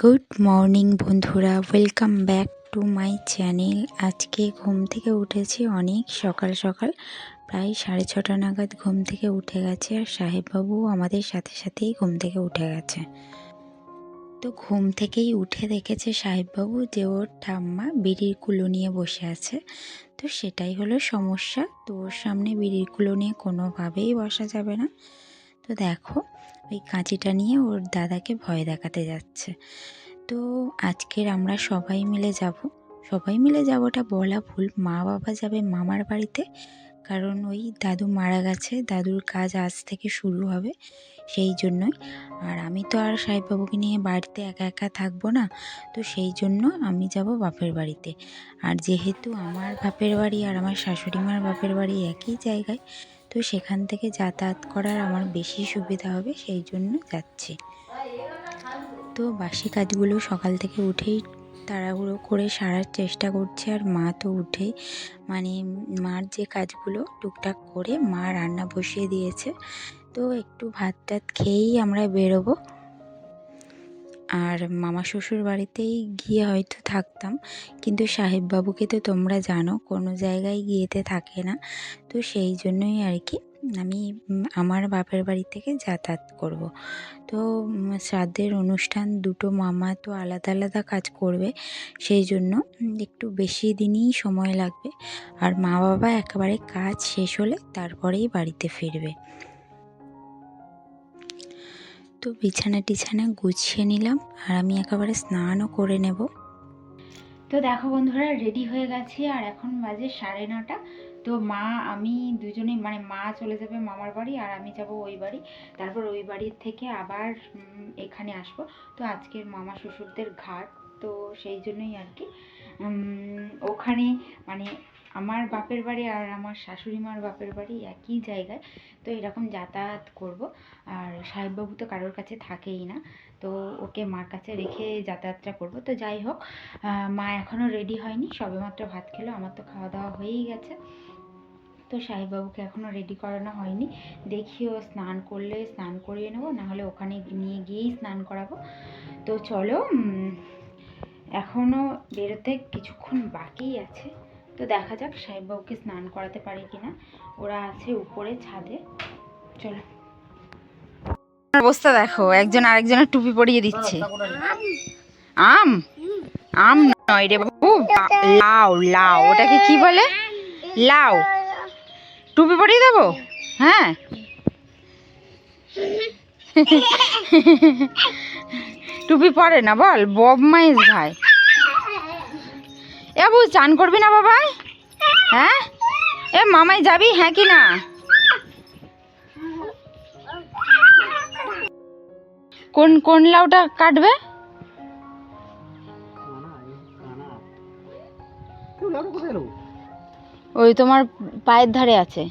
Good morning বন্ধুরা। Welcome back to my channel আজকে ঘুম থেকে উঠেছি অনেক সকাল সকাল। প্রায় সাড়ে ছটা নাগাদ ঘুম থেকে উঠে গেছে আর সাহেববাবু আমাদের সাথে সাথেই ঘুম থেকে উঠে গেছে। তো ঘুম থেকেই উঠে দেখেছে সাহেববাবু যে ওর ঠাম্মা বিড়ির কুলো নিয়ে বসে আছে। তো সেটাই হলো সমস্যা। তো ওর সামনে বিড়ির কুলো নিয়ে কোনোভাবেই বসা যাবে না। তো দেখো ওই কাঁচিটা নিয়ে ওর দাদাকে ভয় দেখাতে যাচ্ছে। তো আজকের আমরা সবাই মিলে যাব। সবাই মিলে যাবোটা বলা ভুল। মা বাবা যাবে মামার বাড়িতে। কারণ ওই দাদু মারা গেছে। দাদুর কাজ আজ থেকে শুরু হবে সেই জন্যই। আর আমি তো আর সাহেববাবুকে নিয়ে বাড়িতে একা একা থাকব না। তো সেই জন্য আমি যাব বাপের বাড়িতে। আর যেহেতু আমার বাপের বাড়ি আর আমার শাশুড়ি মার বাপের বাড়ি একই জায়গায় তো সেখান থেকে যাতায়াত করার আমার বেশি সুবিধা হবে, সেই জন্য যাচ্ছি। তো বাসি কাজগুলো সকাল থেকে উঠেই তাড়াহুড়ো করে সারার চেষ্টা করছে আর মা তো উঠে মানে মার যে কাজগুলো টুকটাক করে মা রান্না বসিয়ে দিয়েছে। তো একটু ভাত টাত খেয়েই আমরা বেরোবো। আর মামা শ্বশুর বাড়িতেই গিয়ে হয়তো থাকতাম। কিন্তু সাহেববাবুকে তো তোমরা জানো, কোনো জায়গায় গিয়েতে থাকে না। তো সেই জন্যই আর কি আমি আমার বাপের বাড়ি থেকে যাতায়াত করব। তো শ্রাদ্ধের অনুষ্ঠান দুটো মামা তো আলাদা আলাদা কাজ করবে। সেই জন্য একটু বেশি দিনই সময় লাগবে। আর মা বাবা একেবারে কাজ শেষ হলে তারপরেই বাড়িতে ফিরবে। তো বিছানা টিছানা গুছিয়ে নিলাম আর আমি একেবারে স্নানও করে নেব। তো দেখো বন্ধুরা রেডি হয়ে গেছি আর এখন বাজে সাড়ে নটা। তো মা, আমি দুজনেই মানে মা চলে যাবে মামার বাড়ি আর আমি যাব ওই বাড়ি। তারপর ওই বাড়ির থেকে আবার এখানে আসব। তো আজকের মামা শ্বশুরদের ঘাট, তো সেই জন্যই আর কি। ওখানে মানে আমার বাপের বাড়ি আর আমার শাশুড়ি মার বাপের বাড়ি একই জায়গায়। তো এরকম যাতায়াত করব। আর সাহেববাবু তো কারোর কাছে থাকেই না। তো ওকে মার কাছে রেখে যাতায়াতটা করব। তো যাই হোক মা এখনও রেডি হয়নি। সবেমাত্র ভাত খেলো, আমার তো খাওয়া দাওয়া হয়েই গেছে। তো সাহেববাবুকে এখনও রেডি করানো হয়নি। দেখি ও স্নান করলে স্নান করিয়ে নেব, নাহলে ওখানে নিয়ে গিয়েই স্নান করাবো। তো চলো এখনও বেরোতে কিছুক্ষণ বাকি আছে। তো দেখা যাক, সাহেববাবুকে স্নান করাতে পারি কিনা। ওরা আছে উপরে ছাদে। চলো। অবস্থা দেখো, একজন আরেকজনের টুপি পরিয়ে দিচ্ছে। আম? আম নয় রে বাবু। লাউ লাউ, ওটাকে কি বলে? লাউ। টুপি পরিয়ে দেবো? হ্যাঁ। টুপি পরে না, বল। ববমাইস ভাই। এ বু চান করবি না বাবা? হ্যাঁ? এ মামাই যাবি হ্যাঁ কি না? কোন কোন লাউটা কাটবে? ওই তোমার পায়ের ধারে আছে।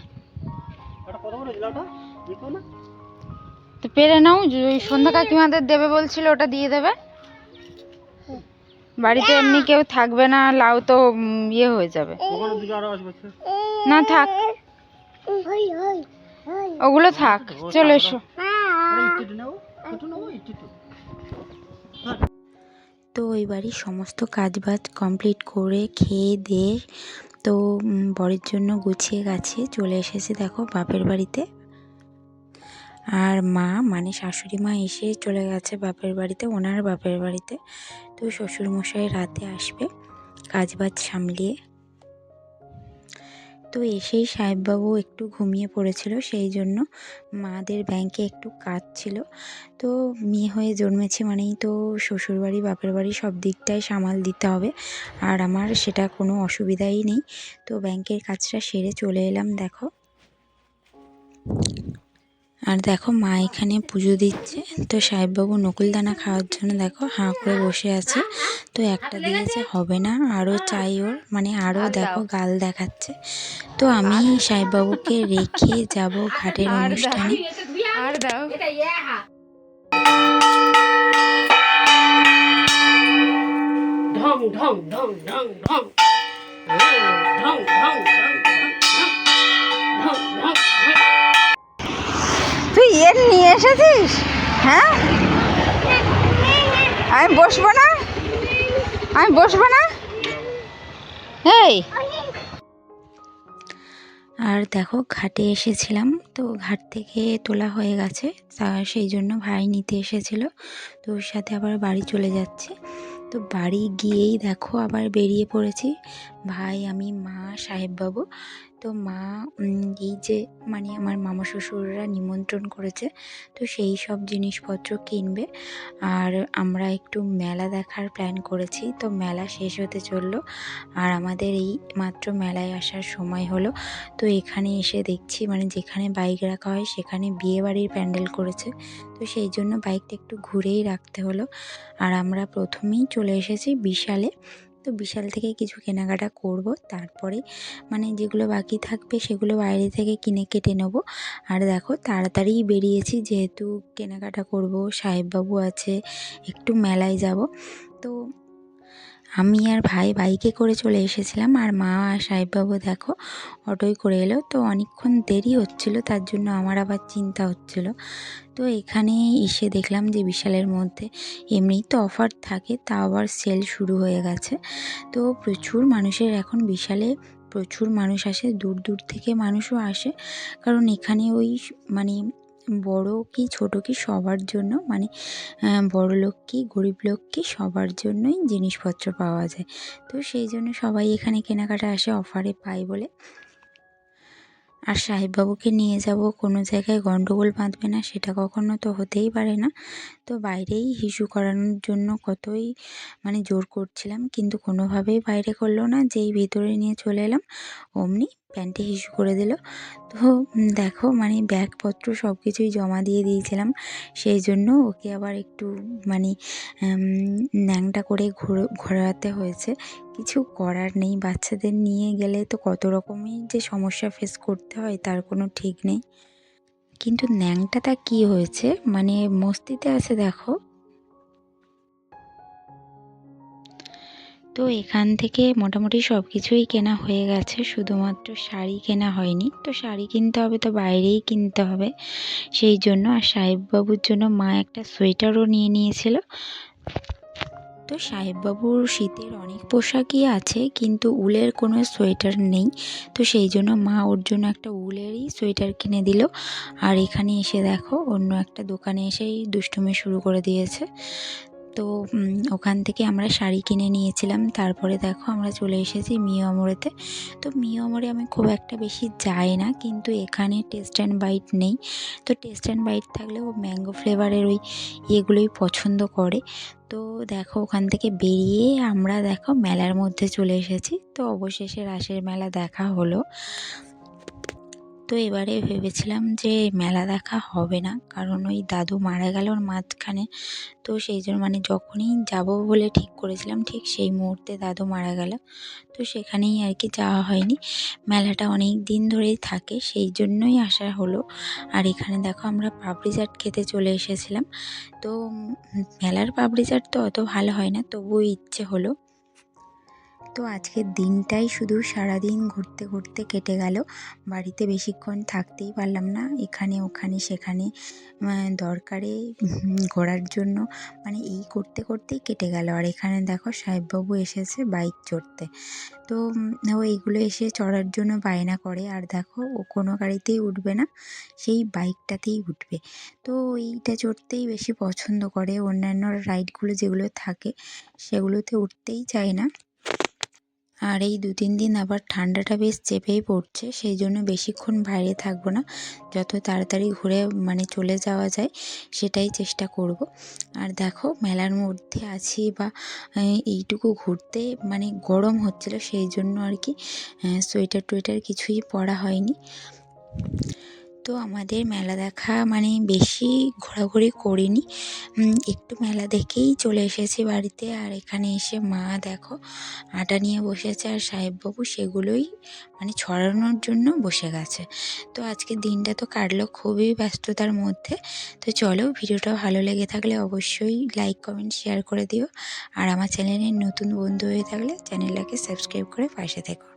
তো পেরে নাও, ওই সন্ধ্যা কাকিমাদের দেবে বলছিল, ওটা দিয়ে দেবে। বাড়িতে এমনি কেউ থাকবে না লাউ তো ইয়ে হয়ে যাবে। না থাক। ওগুলো থাক চলে এসো। তো ওই বাড়ির সমস্ত কাজ বাজ কমপ্লিট করে খেয়ে দিয়ে তো বরের জন্য গুছিয়ে গাছিয়ে চলে এসেছে দেখো বাপের বাড়িতে। আর মা মানে শাশুড়ি মা এসে চলে গেছে বাপের বাড়িতে ওনার বাপের বাড়িতে। তো শ্বশুরমশাই রাতে আসবে কাজ বাজ সামলিয়ে। তো এসেই সাহেববাবু একটু ঘুমিয়ে পড়েছিল, সেই জন্য মাদের ব্যাংকে একটু কাজ ছিল। তো মেয়ে হয়ে জন্মেছে মানেই তো শ্বশুরবাড়ি, বাপের বাড়ি সব দিকটাই সামাল দিতে হবে, আর আমার সেটা কোনো অসুবিধাই নেই। তো ব্যাংকের কাজটা সেরে চলে এলাম, দেখো। আর দেখো মা এখানে পুজো দিচ্ছে। তো সাহেববাবু নকুলদানা খাওয়ার জন্য দেখো হাঁ করে বসে আছে। তো একটা দিয়েছে হবে না। আরও চাই ওর মানে আরও দেখো গাল দেখাচ্ছে। তো আমি সাহেববাবুকে রেখে যাব ঘাটের অনুষ্ঠানে। আর দাও। ঢং ঢং ঢং ঢং ঢং। ঢং ঢং তুই এর নিয়ে এসেছিস? হ্যাঁ? আমি বসবো না? আমি বসবো না? এই। আর দেখো, ঘাটে এসেছিলাম, তো ঘাট থেকে তোলা হয়ে গেছে সেই জন্য ভাই নিতে এসেছিল, তো ওর সাথে আবার বাড়ি চলে যাচ্ছে। তো বাড়ি গিয়েই দেখো, আবার বেরিয়ে পড়েছি। ভাই, আমি, মা, সাহেববাবু তো মা এই যে মানে আমার মামা শ্বশুররা নিমন্ত্রণ করেছে, তো সেই সব জিনিসপত্র কিনবে। আর আমরা একটু মেলা দেখার প্ল্যান করেছি, তো মেলা শেষ হতে চলল। আর আমাদের এই মাত্র মেলায় আসার সময় হলো, তো এখানে এসে দেখছি মানে যেখানে বাইক রাখা হয় সেখানে বিয়েবাড়ির প্যান্ডেল করেছে। তো সেই জন্য বাইকটা একটু ঘুরেই রাখতে হলো। আর আমরা প্রথমেই চলে এসেছি বিশালে। তো বিশাল থেকে কিছু কেনাকাটা করব। তারপরে মানে যেগুলো বাকি থাকবে সেগুলো বাইরে থেকে কিনে কেটে নেব। আর দেখো তাড়াতাড়ি বেরিয়েছি, যেহেতু কেনাকাটা করব, সাহেববাবু আছে, একটু মেলায় যাব। তো আমি আর ভাই বাইকে করে চলে এসেছিলাম আর মা আর সাহেববাবু দেখো অটোয় করে এলো। তো অনেকক্ষণ দেরি হচ্ছিল, তার জন্য আমার আবার চিন্তা হচ্ছিল। তো এখানে এসে দেখলাম যে বিশালের মধ্যে এমনিই তো অফার থাকে, তা আবার সেল শুরু হয়ে গেছে। তো প্রচুর মানুষের, এখন বিশালে প্রচুর মানুষ আসে, দূর দূর থেকে মানুষও আসে। কারণ এখানে ওই মানে বড় কি, ছোট কি সবার জন্য? মানে বড় লোক কি, গরিব লোক কি সবার জন্যই জিনিসপত্র পাওয়া যায়। তো সেই জন্য সবাই এখানে কেনাকাটা আসে অফারে পায় বলে। আর সাহেববাবুকে নিয়ে যাব, কোনো জায়গায় গণ্ডগোল বাঁধবে না, সেটা কখনো তো হতেই পারে না। তো বাইরেই হিসু করানোর জন্য কতই মানে জোর করছিলাম, কিন্তু কোনোভাবেই বাইরে করল না, যেই ভিতরে নিয়ে চলে এলাম, অমনি প্যান্টে হিসু করে দিল। তো দেখো মানে ব্যাগপত্র সব কিছুই জমা দিয়ে দিয়েছিলাম। সেই জন্য ওকে আবার একটু মানে ন্যাংটা করে ঘোর, ঘোরাতে হয়েছে। কিছু করার নেই। বাচ্চাদের নিয়ে গেলে তো কত রকমই যে সমস্যা ফেস করতে হয়, তার কোনো ঠিক নেই। কিন্তু ন্যাংটাটা কি হয়েছে? মানে মস্তিতে আছে, দেখো। তো এখান থেকে মোটামুটি সব কিছুই কেনা হয়ে গেছে। শুধুমাত্র শাড়ি কেনা হয়নি। তো শাড়ি কিনতে হবে তো বাইরেই কিনতে হবে। সেই জন্য আর সাহেববাবুর জন্য মা একটা সোয়েটারও নিয়ে নিয়েছিল। তো সাহেববাবুর শীতের অনেক পোশাকই আছে, কিন্তু উলের কোনো সোয়েটার নেই। তো সেই জন্য মা ওর জন্য একটা উলেরই সোয়েটার কিনে দিল। আর এখানে এসে দেখো অন্য একটা দোকানে এসেই দুষ্টুমি শুরু করে দিয়েছে। তো ওখান থেকে আমরা শাড়ি কিনে নিয়েছিলাম। তারপরে দেখো আমরা চলে এসেছি মিও আমরেতে তো মিও আমরে আমি খুব একটা বেশি যাই না, কিন্তু এখানে টেস্ট অ্যান্ড বাইট নেই। তো টেস্ট অ্যান্ড বাইট থাকলে ও ম্যাঙ্গো ফ্লেভারের ওই ইয়েগুলোই পছন্দ করে। তো দেখো ওখান থেকে বেরিয়ে আমরা দেখো মেলার মধ্যে চলে এসেছি। তো অবশেষে রাসের মেলা দেখা হলো। তো এবারে ভেবেছিলাম যে মেলা দেখা হবে না। কারণ ওই দাদু মারা গেল ওর মাঝখানে। তো সেই জন্য মানে যখনই যাব বলে ঠিক করেছিলাম, ঠিক সেই মুহূর্তে দাদু মারা গেল। তো সেখানেই আর কি যাওয়া হয়নি। মেলাটা অনেক দিন ধরেই থাকে, সেই জন্যই আসা হলো। আর এখানে দেখো আমরা পাপড়ি চাট খেতে চলে এসেছিলাম। তো মেলার পাপড়ি চাট তো অত ভালো হয় না, তবুও ইচ্ছে হলো। তো আজকের দিনটাই শুধু সারাদিন ঘুরতে ঘুরতে কেটে গেল। বাড়িতে বেশিক্ষণ থাকতেই পারলাম না। এখানে, ওখানে, সেখানে দরকারে ঘোরার জন্য। মানে এই করতে, করতেই কেটে গেল। আর এখানে দেখো সাহেববাবু এসেছে বাইক চড়তে। তো ও এইগুলো এসে চড়ার জন্য বায়না করে। আর দেখো, ও কোনো গাড়িতেই উঠবে না। সেই বাইকটাতেই উঠবে। তো এইটা চড়তেই বেশি পছন্দ করে। অন্যান্য রাইডগুলো যেগুলো থাকে, সেগুলোতে উঠতেই চায় না। আর এই দু তিন দিন আবার ঠান্ডাটা বেশ চেপেই পড়ছে, সেই জন্য বেশিক্ষণ বাইরে থাকব না। যত তাড়াতাড়ি ঘুরে মানে চলে যাওয়া যায়, সেটাই চেষ্টা করব। আর দেখো, মেলার মধ্যে আছি বা এইটুকু ঘুরতে মানে গরম হচ্ছিল, সেই জন্য আর কি সোয়েটার টুয়েটার কিছুই পরা হয়নি। তো আমাদের মেলা দেখা মানে বেশি ঘোরাঘুরি করিনি। একটু মেলা দেখেই চলে এসেছি বাড়িতে আর এখানে এসে মা দেখো আটা নিয়ে বসেছে আর সাহেববাবু সেগুলোই মানে ছড়ানোর জন্য বসে গেছে। তো আজকের দিনটা তো কাটলো খুবই ব্যস্ততার মধ্যে। তো চলো ভিডিওটা ভালো লেগে থাকলে অবশ্যই লাইক কমেন্ট শেয়ার করে দিও। আর আমার চ্যানেলের নতুন বন্ধু হয়ে থাকলে চ্যানেলটাকে সাবস্ক্রাইব করে পাশে থেকো।